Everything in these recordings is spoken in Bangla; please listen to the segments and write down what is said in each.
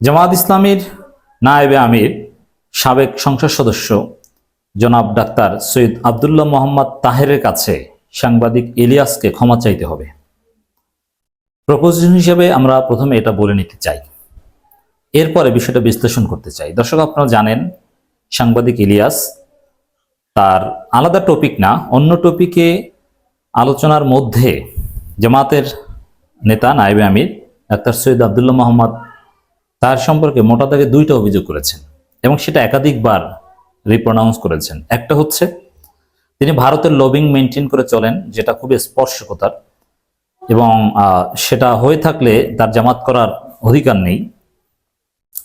জামাত ইসলামীর নায়েবে আমির, সাবেক সংসদ সদস্য জনাব ডাক্তার সৈয়দ আবদুল্লাহ মোহাম্মদ তাহেরের কাছে সাংবাদিক ইলিয়াসকে ক্ষমা চাইতে হবে। প্রপোজিশন হিসেবে আমরা প্রথমে এটা বলে নিতে চাই। এরপরে বিষয়টা বিশ্লেষণ করতে চাই। দর্শক, আপনারা জানেন, সাংবাদিক ইলিয়াস তার আলাদা টপিক না, অন্য টপিকে আলোচনার মধ্যে জামাতের নেতা নায়েবে আমির, ডাক্তার সৈয়দ আবদুল্লাহ মোহাম্মদ তার সম্পর্কে মোটা দাগে দুইটা অভিযোগ করেছেন এবং সেটা একাধিকবার রিপ্রোনাউন্স করেছেন। একটা হচ্ছে, তিনি ভারতের লবিং মেনটেন করে চলেন, যেটা খুবই স্পর্শকতার এবং সেটা হয়ে থাকলে তার জামাত করার অধিকার নেই,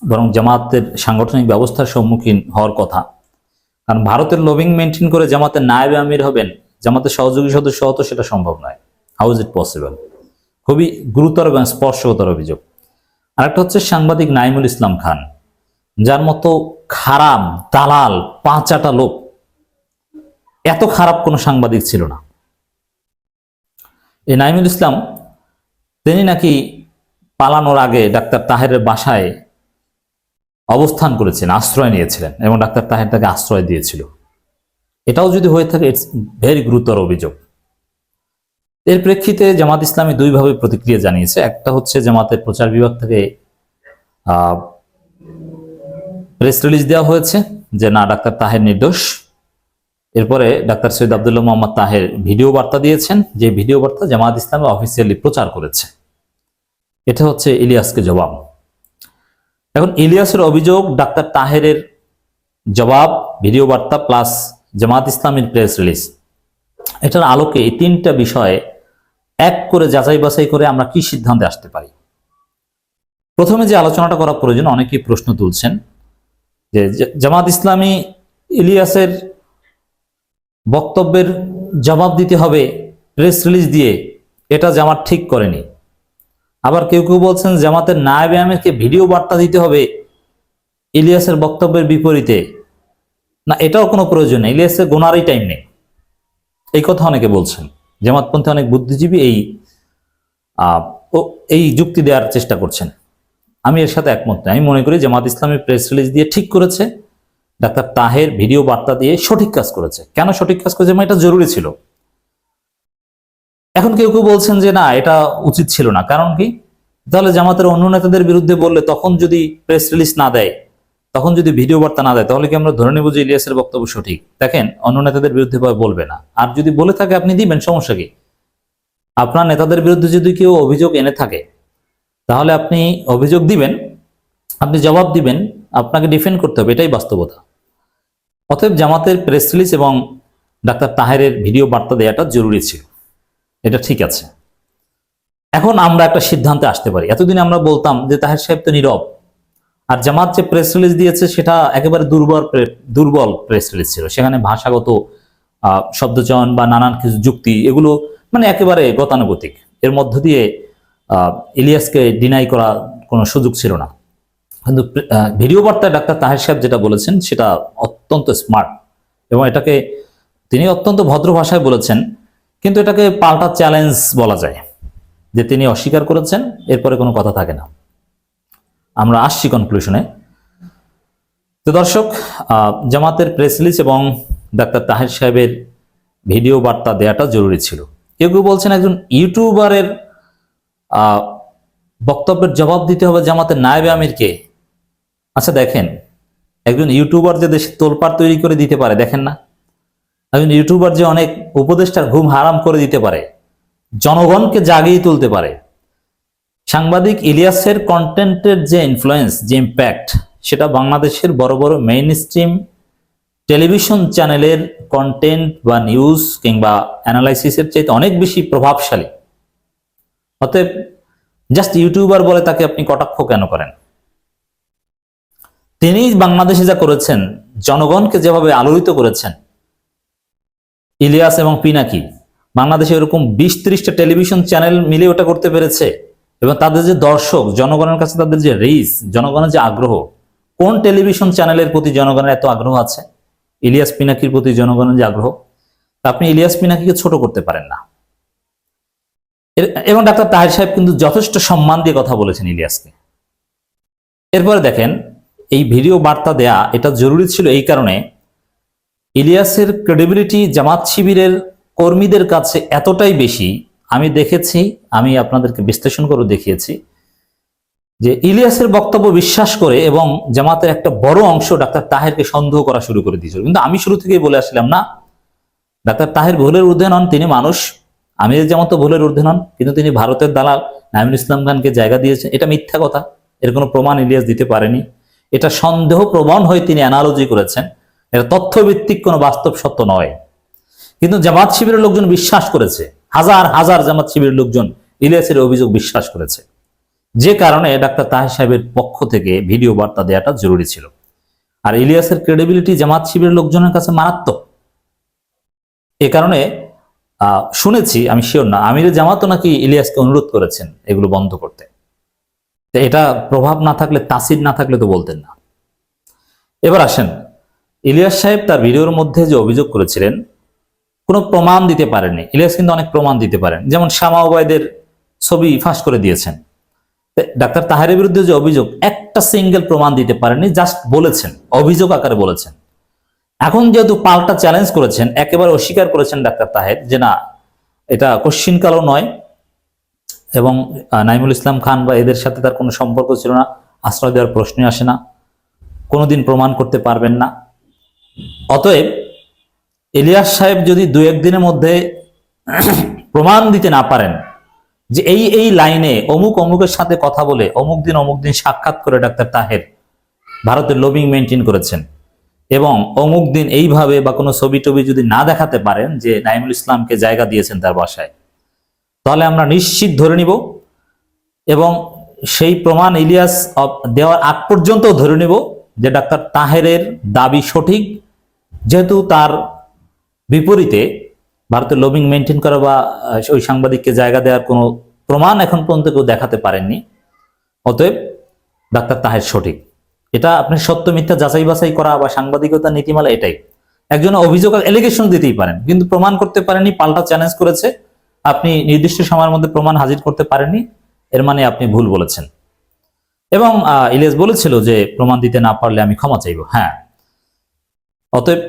বরং জামাতের সাংগঠনিক ব্যবস্থার সম্মুখীন হওয়ার কথা। কারণ ভারতের লবিং মেনটেন করে জামাতের নায়েবে আমির হবেন, জামাতের সহযোগী সদস্য হতো সেটা সম্ভব নয়। হাউ ইজ ইট পসিবল খুবই গুরুতর এবং স্পর্শকতার অভিযোগ। আরেকটা হচ্ছে সাংবাদিক নাইমুল ইসলাম খান, যার মতো খারাপ দালাল, পাঁচাটা লোক, এত খারাপ কোনো সাংবাদিক ছিল না। এই নাইমুল ইসলাম, তিনি নাকি পালানোর আগে ডাক্তার তাহেরের বাসায় অবস্থান করেছেন আশ্রয় নিয়েছিলেন এবং ডাক্তার তাহের তাকে আশ্রয় দিয়েছিল। এটাও যদি হয়ে থাকে ইটস ভেরি গুরুতর অভিযোগ। এর প্রেক্ষিতে জামাত ইসলামী দুইভাবে প্রতিক্রিয়া জানিয়েছে। একটা হচ্ছে জামাতের প্রচার বিভাগ থেকে প্রেস রিলিজ দেওয়া হয়েছে যে, না, ডাক্তার তাহের নির্দোষ। এরপরে ডাক্তার সৈয়দ আবদুল্লাহ মোহাম্মদ তাহের ভিডিও বার্তা দিয়েছেন, যে ভিডিও বার্তা জামাত ইসলামী অফিসিয়ালি প্রচার করেছে। এটা হচ্ছে ইলিয়াসকে জবাব। এখন ইলিয়াসের অভিযোগ, ডাক্তার তাহেরের জবাব, ভিডিও বার্তা প্লাস জামাত ইসলামীর প্রেস রিলিজ এটার আলোকে এই তিনটা বিষয়ে এক করে যাচাই বাছাই করে আমরা কি সিদ্ধান্তে আসতে পারি? প্রথমে যে আলোচনাটা করা প্রয়োজন, অনেকেই প্রশ্ন তুলছেন যে জামাত ইসলামী ইলিয়াসের বক্তব্যের জবাব দিতে হবে প্রেস রিলিজ দিয়ে, এটা জামাত ঠিক করেনি। আবার কেউ কেউ বলছেন জামাতের নায়েবে আমিরকে ভিডিও বার্তা দিতে হবে ইলিয়াসের বক্তব্যের বিপরীতে। না, এটাও কোনো প্রয়োজন নেই, ইলিয়াসের গোনারই টাইম নেই। এই কথা অনেকে বলছেন। জামাতপন্থী অনেক বুদ্ধিজীবী এই এই যুক্তি দেওয়ার চেষ্টা করছেন। আমি এর সাথে একমত নই। আমি মনে করি জামাত ইসলামী প্রেস রিলিজ দিয়ে ঠিক করেছে। ডাক্তার তাহের ভিডিও বার্তা দিয়ে সঠিক কাজ করেছে। কেন সঠিক কাজ করেছে? মানে এটা জরুরি ছিল। এখন কেউ কেউ বলছেন যে না, এটা উচিত ছিল না। কারণ কি? তাহলে জামাতের অন্য নেতাদের বিরুদ্ধে বললে তখন যদি প্রেস রিলিজ না দেয় তখন যদি ভিডিও বার্তা না দেয়, তাহলে কি আমরা ধরে নেব যে ইলিয়াসের বক্তব্য সঠিক? দেখেন, অন্য নেতাদের বিরুদ্ধে বলবে না। আর যদি বলে থাকে, আপনি দিবেন, সমস্যা কি? আপনার নেতাদের বিরুদ্ধে যদি কেউ অভিযোগ এনে থাকে, তাহলে আপনি অভিযোগ দিবেন, আপনি জবাব দিবেন, আপনাকে ডিফেন্ড করতে হবে, এটাই বাস্তবতা। অতএব জামাতের প্রেস রিলিজ এবং ডাক্তার তাহেরের ভিডিও বার্তা দেওয়াটা জরুরি ছিল। এটা ঠিক আছে। এখন আমরা একটা সিদ্ধান্তে আসতে পারি। এতদিন আমরা বলতাম যে তাহের সাহেব তো নীরব। আর জামাত যে প্রেস রিলিজ দিয়েছে, সেটা একেবারে দুর্বল দুর্বল প্রেস রিলিজ ছিল। সেখানে ভাষাগত শব্দচয়ন বা নানান কিছু যুক্তি, এগুলো মানে একেবারে গতানুগতিক। এর মধ্য দিয়ে ইলিয়াসকে ডিনাই করা কোনো সুযোগ ছিল না। কিন্তু ভিডিও বার্তায় ডাক্তার তাহের সাহেব যেটা বলেছেন, সেটা অত্যন্ত স্মার্ট এবং এটাকে তিনি অত্যন্ত ভদ্র ভাষায় বলেছেন, কিন্তু এটাকে পাল্টা চ্যালেঞ্জ বলা যায়, যে তিনি অস্বীকার করেছেন, এরপরে কোনো কথা থাকে না। আমরা আসছি কনক্লুশনে তো দর্শক জামাতের প্রেস রিলিজ এবং ডাক্তার তাহের সাহেবের ভিডিও বার্তা দেওয়াটা জরুরি ছিল। কেউ কেউ বলছেন একজন ইউটিউবারের বক্তব্যের জবাব দিতে হবে জামাতের নায়েবে আমিরকে। আচ্ছা দেখেন, একজন ইউটিউবার যে দেশে তোলপাড় তৈরি করে দিতে পারে, দেখেন না। একজন ইউটিউবার যে অনেক উপদেষ্টার ঘুম হারাম করে দিতে পারে, জনগণকে জাগিয়ে তুলতে পারে। সাংবাদিক ইলিয়াসের কন্টেন্টের যে ইনফ্লুয়েন্স যে ইম্প্যাক্ট সেটা বাংলাদেশের বড় বড় মেইন স্ট্রিম টেলিভিশন চ্যানেলের কন্টেন্ট বা নিউজ কিংবা অ্যানালাইসিসের চাইতে অনেক বেশি প্রভাবশালী। অতএব জাস্ট ইউটিউবার বলে তাকে আপনি কটাক্ষ কেন করেন? তিনি বাংলাদেশে যা করেছেন, জনগণকে যেভাবে আলোড়িত করেছেন, ইলিয়াস এবং পিনাকি, বাংলাদেশে এরকম বিশ ত্রিশটা টেলিভিশন চ্যানেল মিলে ওটা করতে পেরেছে। এবং তাদের যে দর্শক, জনগণের কাছে তাদের যে রিচ জনগণের যে আগ্রহ, কোন টেলিভিশন চ্যানেলের প্রতি জনগণের এত আগ্রহ আছে? ইলিয়াস পিনাকির প্রতি জনগণের যে আগ্রহ? তা আপনি ইলিয়াস পিনাকিকে ছোট করতে পারেন না। এবং ডাক্তার তাহের সাহেব কিন্তু যথেষ্ট সম্মান দিয়ে কথা বলেছেন ইলিয়াসকে। এরপরে দেখেন, এই ভিডিও বার্তা দেয়া, এটা জরুরি ছিল এই কারণে, ইলিয়াসের ক্রেডিবিলিটি জামাত শিবিরের কর্মীদের কাছে এতটাই বেশি আমি দেখেছি, আমি আপনাদেরকে বিশ্লেষণ করে দেখিয়েছি যে ইলিয়াসের বক্তব্য বিশ্বাস করে এবং জামাতের একটা বড় অংশ ডাক্তার তাহেরকে সন্দেহ করা শুরু করে দিয়েছিল। কিন্তু আমি শুরু থেকেই বলে আসলাম না, ডাক্তার তাহের ভুলের ঊর্ধ্বে নন, তিনি মানুষ। আমির যেমন তো ভুলের ঊর্ধ্বে নন, কিন্তু তিনি ভারতের দালাল নাইমুল ইসলাম খানকে জায়গা দিয়েছেন। এটা মিথ্যা কথা, এর কোনো প্রমাণ ইলিয়াস দিতে পারেনি। এটা সন্দেহ প্রবণ হয়ে তিনি অ্যানালজি করেছেন। এটা তথ্যভিত্তিক কোনো বাস্তব সত্য নয়। কিন্তু জামাত শিবিরের লোকজন বিশ্বাস করেছে হাজার হাজার জামাত শিবিরের লোকজন ইলিয়াসের অভিযোগ বিশ্বাস করেছে। যে কারণে ডাক্তার তাহের সাহেবের পক্ষ থেকে ভিডিও বার্তা দেওয়াটা জরুরি ছিল। আর ইলিয়াসের ক্রেডিবিলিটি জামাত শিবিরের লোকজনের কাছে মারাত্মক। এ কারণে শুনেছি, আমি শিওর না আমির জামাতও নাকি ইলিয়াসকে অনুরোধ করেছেন এগুলো বন্ধ করতে। এটা প্রভাব না থাকলে, তাসির না থাকলে তো বলতেন না। এবার আসেন, ইলিয়াস সাহেব তার ভিডিওর মধ্যে যে অভিযোগ করেছিলেন কোনো প্রমাণ দিতে পারেননি। ইলিয়াস কিন্তু অনেক প্রমাণ দিতে পারেন। যেমন শামা ওবায়দের ছবি ফাঁস করে দিয়েছেন। ডাক্তার তাহারের বিরুদ্ধে যে অভিযোগ, একটা সিঙ্গেল প্রমাণ দিতে পারেননি জাস্ট বলেছেন, অভিযোগ আকারে বলেছেন। এখন যেহেতু পাল্টা চ্যালেঞ্জ করেছেন, একেবারে অস্বীকার করেছেন ডাক্তার তাহের যে না, এটা কোশ্চিনকালও নয় এবং নাইমুল ইসলাম খান বা এদের সাথে তার কোনো সম্পর্ক ছিল না, আশ্রয় দেওয়ার প্রশ্নই আসে না, কোনোদিন প্রমাণ করতে পারবেন না। অতএব ইলিয়াস সাহেব যদি দু একদিনের মধ্যে প্রমাণ দিতে না পারেন যে এই এই লাইনে অমুক অমুকের সাথে কথা বলে অমুক দিন অমুক দিন সাক্ষাৎ করে ডাক্তার তাহের ভারতের লবিং মেনটেন করেছেন এবং অমুক দিন এইভাবে বা কোনো ছবি টবি যদি না দেখাতে পারেন যে নাইমুল ইসলামকে জায়গা দিয়েছেন তার বাসায়, তাহলে আমরা নিশ্চিত ধরে নিব এবং সেই প্রমাণ ইলিয়াস দেওয়ার আগ পর্যন্ত ধরে নিব যে ডাক্তার তাহেরের দাবি সঠিক, যেহেতু তার বিপরীতে ভারতের লবিং মেনটেন করা বা ওই সাংবাদিককে জায়গা দেওয়ার কোনো প্রমাণ এখন পর্যন্ত কেউ দেখাতে পারেননি। অতএব ডাক্তার তাহের সঠিক। এটা আপনি সত্য, মিথ্যা যাচাই বাছাই করা বা সাংবাদিকতা, নীতিমালা এটাই। একজন অভিযোগ এলিগেশন দিতেই পারেন, কিন্তু প্রমাণ করতে পারেননি, পাল্টা চ্যালেঞ্জ করেছে, আপনি নির্দিষ্ট সময়ের মধ্যে প্রমাণ হাজির করতে পারেননি, এর মানে আপনি ভুল বলেছেন। এবং ইলিয়াস বলেছিল যে প্রমাণ দিতে না পারলে আমি ক্ষমা চাইব। হ্যাঁ অতএব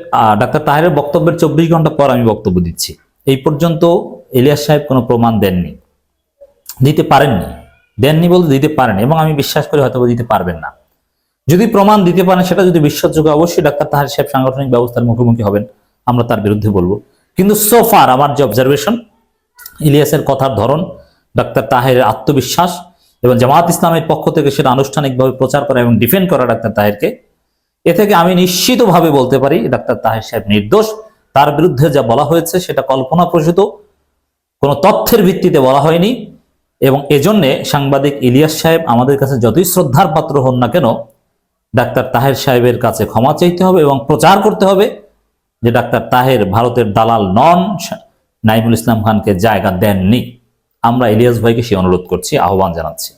ডাক্তার তাহেরের বক্তব্যের চব্বিশ ঘণ্টা পর আমি বক্তব্য দিচ্ছি। এই পর্যন্ত ইলিয়াস সাহেব কোনো প্রমাণ দেননি। দিতে পারেননি। দেননি বলতে দিতে পারেন এবং আমি বিশ্বাস করি হয়তো দিতে পারবেন না। যদি প্রমাণ দিতে পারেন, সেটা যদি বিশ্বাসযোগ্য, অবশ্যই ডাক্তার তাহের সাহেব সাংগঠনিক ব্যবস্থার মুখোমুখি হবেন, আমরা তার বিরুদ্ধে বলব। কিন্তু সোফার আমার যে অবজারভেশন ইলিয়াসের কথার ধরন, ডাক্তার তাহের আত্মবিশ্বাস এবং জামাত ইসলামের পক্ষ থেকে সেটা আনুষ্ঠানিকভাবে প্রচার করা এবং ডিফেন্ড করা ডাক্তার তাহেরকে এ থেকে আমি নিশ্চিতভাবে বলতে পারি, ডাক্তার তাহের সাহেব নির্দোষ। তার বিরুদ্ধে যা বলা হয়েছে সেটা কল্পনা প্রসূত কোনো তথ্যের ভিত্তিতে বলা হয়নি। এবং এজন্যে সাংবাদিক ইলিয়াস সাহেব আমাদের কাছে যতই শ্রদ্ধার পাত্র হন না কেন, ডাক্তার তাহের সাহেবের কাছে ক্ষমা চাইতে হবে এবং প্রচার করতে হবে যে ডাক্তার তাহের ভারতের দালাল নন, নাইমুল ইসলাম খানকে জায়গা দেননি। আমরা ইলিয়াস ভাইকে সে অনুরোধ করছি, আহ্বান জানাচ্ছি।